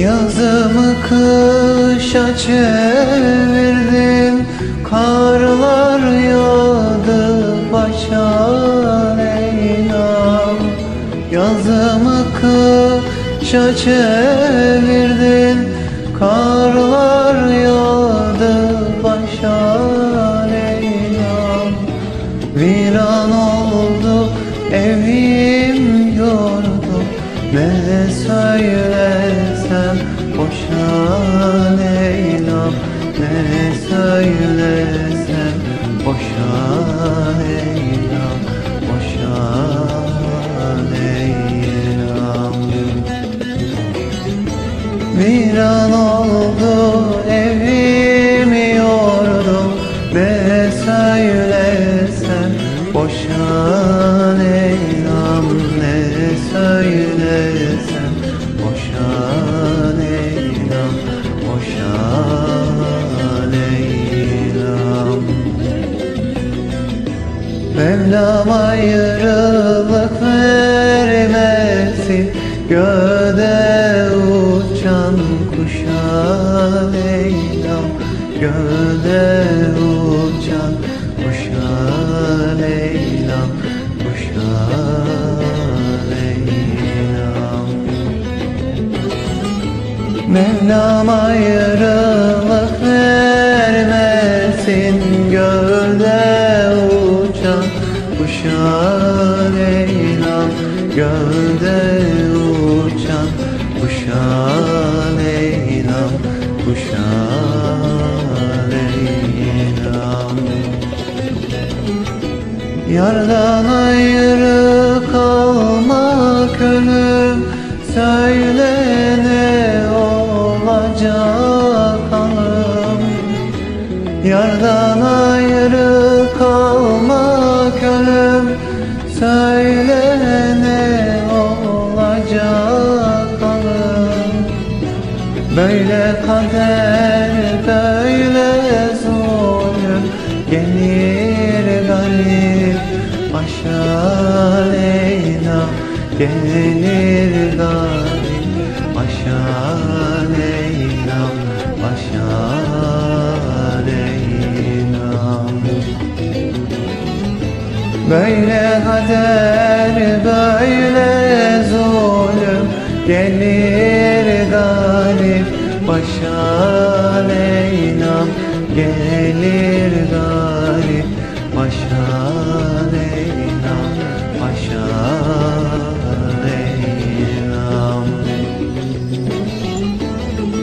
Yazımı kışa çevirdin Karlar yağdı başa Leyla'm Yazımı kışa çevirdin Karlar yağdı başa Leyla'm Viran oldu evim yurdum Ne söylesem Ne söylesem boşa Leyla'm Boşa Leyla'm Viran oldu evim yurdum Ne söylesem boşa Leyla'm Ne söylesem Mevlam ayrılık vermesin Göğde uçan kuşa Leyla'm Göğde uçan kuşa Leyla'm Kuşa Leyla'm Mevlam ayrılık vermesin uçan kuşa Leyla'm Gölde uçan kuşa Leyla'm Kuşa Leyla'm Yardan ayrı Böyle kader böyle zulüm Gelir garip başa Leyla. Gelir garip başa Leyla. Başa Leyla. Böyle kader böyle zulüm Gelir garip başa Leyla'm Gelir garip Başa Leyla'm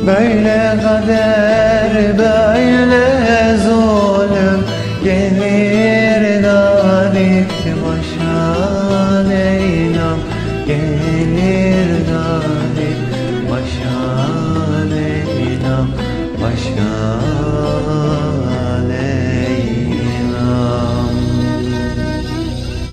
Böyle kader böyle zulüm. Gelir garip başa Leyla'm Başa